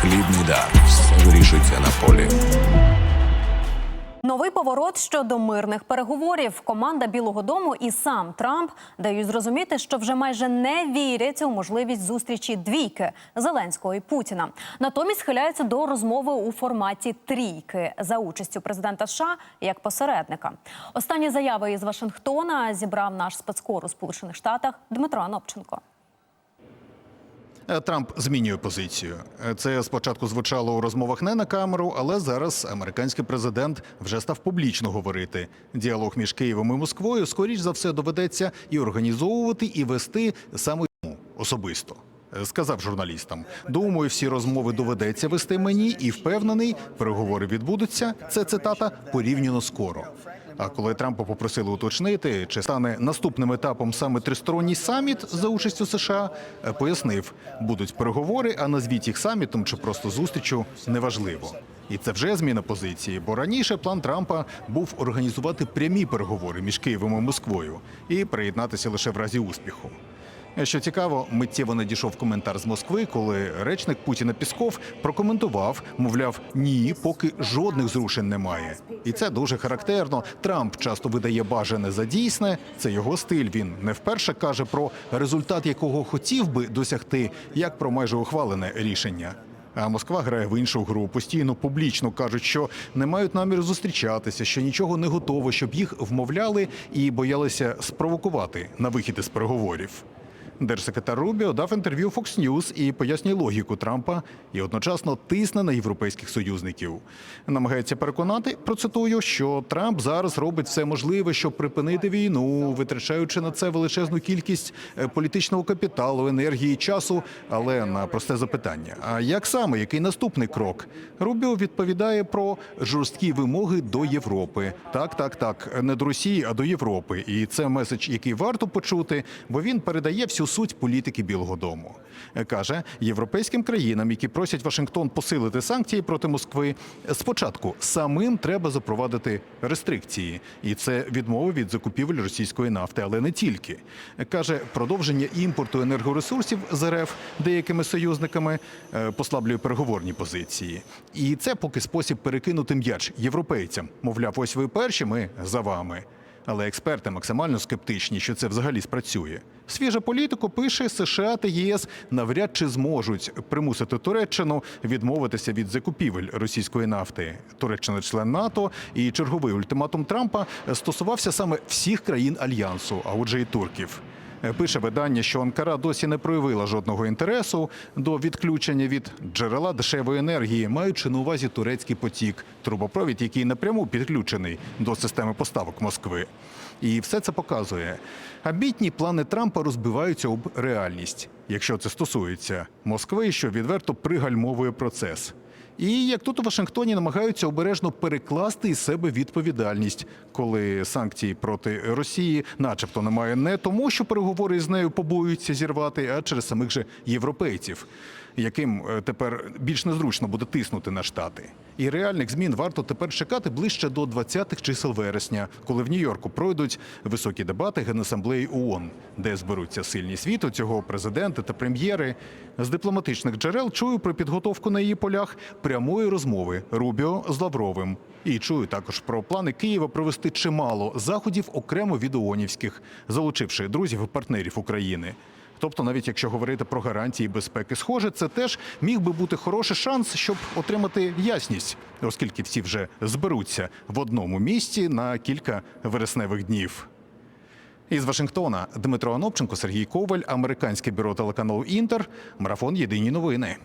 хлібний дар. Вирішується на полі. Новий поворот щодо мирних переговорів. Команда Білого Дому і сам Трамп дають зрозуміти, що вже майже не вірять у можливість зустрічі двійки Зеленського і Путіна. Натомість схиляються до розмови у форматі трійки за участю президента США як посередника. Останні заяви із Вашингтона зібрав наш спецкор у Сполучених Штатах Дмитро Анопченко. Е, Трамп змінює позицію. Е, Це спочатку звучало у розмовах не на камеру, але зараз американський президент вже став публічно говорити. Діалог між Києвом і Москвою скоріш за все доведеться і організовувати, і вести саме йому особисто. Е, Сказав журналістам: думаю, всі розмови доведеться вести мені, і впевнений, переговори відбудуться. Це цитата порівняно скоро. А коли Трампа попросили уточнити, чи стане наступним етапом саме тристоронній саміт за участю США, е, пояснив, будуть переговори, а назвіть їх самітом чи просто зустрічю неважливо. І це вже зміна позиції, бо раніше план Трампа був організувати прямі переговори між Києвом і Москвою і приєднатися лише в разі успіху. Що цікаво, миттєво надійшов коментар з Москви, коли речник Путіна Пісков прокоментував, мовляв, ні, поки жодних зрушень немає. І це дуже характерно. Трамп часто видає бажане за дійсне. Це його стиль. Він не вперше каже про результат, якого хотів би досягти, як про майже ухвалене рішення. А Москва грає в іншу гру. Постійно публічно кажуть, що не мають наміру зустрічатися, що нічого не готово, щоб їх вмовляли і боялися спровокувати на вихід із переговорів. Держсекретар Рубіо дав інтерв'ю Fox News і пояснює логіку Трампа і одночасно тисне на європейських союзників. Намагається переконати, процитую, що Трамп зараз робить все можливе, щоб припинити війну, витрачаючи на це величезну кількість е, політичного капіталу, енергії, часу. Але на просте запитання: а як саме який наступний крок? Рубіо відповідає про жорсткі вимоги до Європи. Так, так, так, не до Росії, а до Європи. І це меседж, який варто почути, бо він передає всю суть політики Білого Дому. Каже, європейським країнам, які просять Вашингтон посилити санкції проти Москви, спочатку самим треба запровадити рестрикції, і це відмова від закупівель російської нафти, але не тільки. Каже, продовження імпорту енергоресурсів з РФ деякими союзниками е, послаблює переговорні позиції. І це поки спосіб перекинути м'яч європейцям. Мовляв, ось ви перші, ми за вами. Але експерти максимально скептичні, що це взагалі спрацює. Свіжа політику пише США та ЄС навряд чи зможуть примусити Туреччину відмовитися від закупівель російської нафти. Туреччина член НАТО, і черговий ультиматум Трампа стосувався саме всіх країн альянсу, а отже, і турків. Пише видання, що Анкара досі не проявила жодного інтересу до відключення від джерела дешевої енергії, маючи на увазі турецький потік, трубопровід, який напряму підключений до системи поставок Москви. І все це показує. Амбітні плани Трампа розбиваються об реальність, якщо це стосується Москви, що відверто пригальмовує процес. І як тут у Вашингтоні намагаються обережно перекласти із себе відповідальність, коли санкції проти Росії, начебто, немає не тому, що переговори з нею побоюються зірвати, а через самих же європейців, яким е, тепер більш незручно буде тиснути на штати. І реальних змін варто тепер чекати ближче до 20-х чисел вересня, коли в Нью-Йорку пройдуть високі дебати Генасамблеї ООН, де зберуться сильні світу цього президенти та прем'єри. З дипломатичних джерел чую про підготовку на її полях прямої розмови Рубіо з Лавровим. І чую також про плани Києва провести чимало заходів окремо від ООНівських, залучивши друзів і партнерів України. Тобто, навіть якщо говорити про гарантії безпеки, схоже, це теж міг би бути хороший шанс, щоб отримати ясність, оскільки всі вже зберуться в одному місці на кілька вересневих днів. Із Вашингтона Дмитро Анопченко, Сергій Коваль, американське бюро телеканалу Інтер, марафон Єдині новини.